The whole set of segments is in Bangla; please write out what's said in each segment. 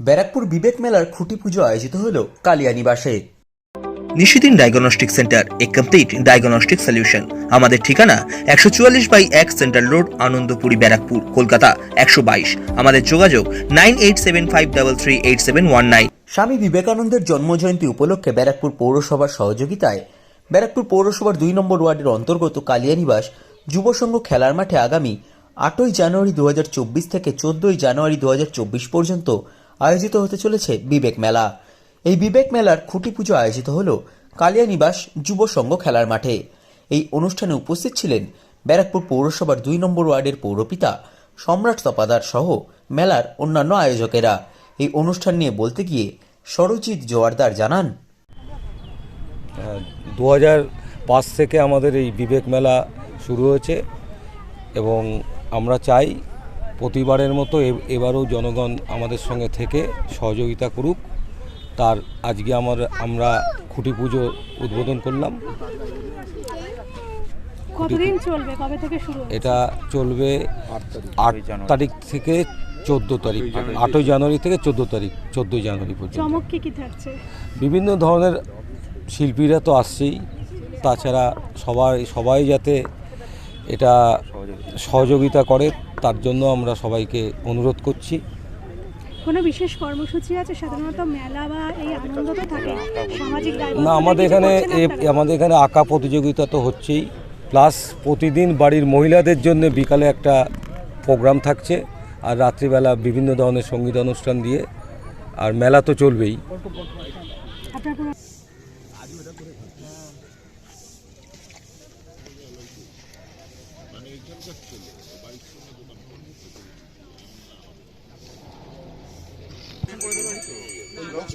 ব্যারাকপুর বিবেক মেলার খুঁটি পুজো আয়োজিত হল কালিয়ানিবাসে Nishidin diagnostic centre a complete diagnostic solution আমাদের ঠিকানা একশো চুয়াল্লিশ বাই এক সেন্ট্রাল রোড আনন্দপুরি ব্যারাকপুর কলকাতা একশো বাইশ। আমাদের যোগাযোগ nine eight seven five double three eight seven one nine. স্বামী বিবেকানন্দের জন্মজয়ন্তী উপলক্ষে ব্যারাকপুর পৌরসভার সহযোগিতায় ব্যারাকপুর পৌরসভার দুই নম্বর ওয়ার্ডের অন্তর্গত কালিয়ানিবাস যুব সংঘ খেলার মাঠে আগামী আটই জানুয়ারি দু হাজার চব্বিশ থেকে চোদ্দই জানুয়ারি দু হাজার চব্বিশ পর্যন্ত আয়োজিত হতে চলেছে বিবেক মেলা। এই বিবেক মেলার খুঁটি পুজো আয়োজিত হল কালিয়ানিবাস যুব সংঘ খেলার মাঠে। এই অনুষ্ঠানে উপস্থিত ছিলেন ব্যারাকপুর পৌরসভার দুই নম্বর ওয়ার্ডের পৌরপিতা সম্রাট তপাদার সহ মেলার অন্যান্য আয়োজকেরা। এই অনুষ্ঠান নিয়ে বলতে গিয়ে সরজিৎ জোয়ারদার জানান, দু পাঁচ থেকে আমাদের এই বিবেক মেলা শুরু হয়েছে এবং আমরা চাই প্রতিবারের মতো এ- এবারও জনগণ আমাদের সঙ্গে থেকে সহযোগিতা করুক। তার আজকে আমার আমরা খুঁটি পুজো উদ্বোধন করলাম। কতদিন চলবে? কবে থেকে শুরু হবে? এটা চলবে আট তারিখ। থেকে চোদ্দ তারিখ আটই জানুয়ারি। থেকে চোদ্দ তারিখ চোদ্দোই জানুয়ারি পর্যন্ত। চমক কি কি থাকছে? বিভিন্ন ধরনের শিল্পীরা তো আসছেই। তাছাড়া সবাই সবাই যাতে এটা সহযোগিতা করে। তার জন্য আমরা সবাইকে অনুরোধ করছি। কোনো বিশেষ কর্মসূচি আছে? সাধারণত মেলা বা এই আনন্দ তো থাকে। সামাজিক না আমাদের এখানে এ- আমাদের এখানে আঁকা প্রতিযোগিতা তো হচ্ছেই। প্লাস প্রতিদিন বাড়ির মহিলাদের জন্য বিকালে একটা প্রোগ্রাম থাকছে আর রাত্রিবেলা বিভিন্ন ধরনের সংগীত অনুষ্ঠান দিয়ে। আর মেলা তো চলবেই।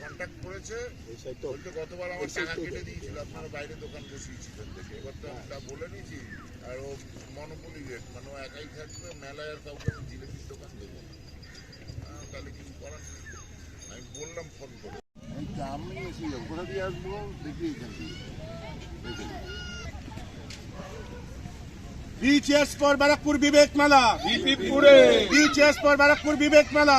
কন্ট্যাক্ট করেছে বলতে গতবার আমার টাকা কেটে দিয়েছিল আপনারা বাইরে দোকান বসিয়েছিলেন দেখে। এবার তো আমি তা বলে নিয়েছি আর ও মনোপলি রেট মানে ও একাই থাকবে মেলায় আর কাউকে আমি জিলেপির দোকান দেবো না। তাহলে কিছু করার নেই। আমি বললাম ফোন করে। আমি এসে যাব কোথা দিয়ে আসব দেখি এখান বিচেস ফর ব্যারাকপুর বিবেক মেলা বিপিপুরে বিচেস ফর ব্যারাকপুর বিবেক মেলা